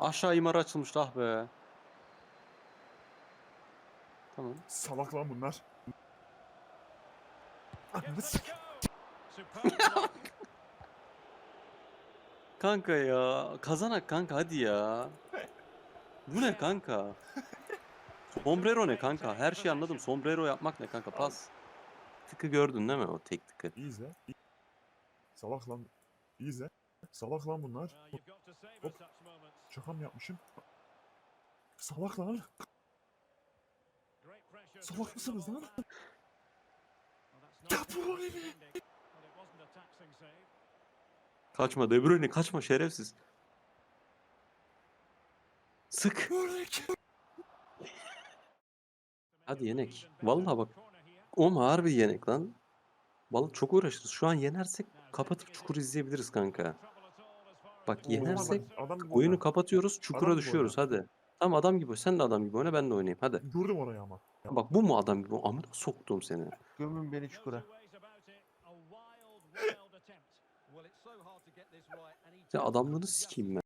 Aşağı imar açılmış lah be. Tamam. Salak lan bunlar. Ananı. Kanka ya. Kazanak kanka hadi ya. Bu ne kanka? Sombrero ne kanka? Her şeyi anladım. Sombrero yapmak ne kanka? Pas. Tıkı gördün değil mi o tek tıkı? İyi izle. iyi. Salak lan. İyi izle. Salak lan bunlar. Savor Hop. Şaka mı yapmışım? Salak lan. Salak mısınız lan? Yapma save. Kaçma De Bruyne kaçma şerefsiz. Sık. Hadi yenek. Vallahi bak. Oğlum harbi yenek lan. Vallahi çok uğraşırız. Şu an yenersek kapatıp çukur izleyebiliriz kanka. Bak yenersek adam gibi oyunu oyna. kapatıyoruz çukura Adam gibi düşüyoruz hadi. Tamam adam gibi. Sen de adam gibi oyna ben de oynayayım hadi. Gördüm orayı ama. Bak bu mu adam gibi? Amına soktum seni. Gömün beni çukura. Ya adamlığını sikeyim ben.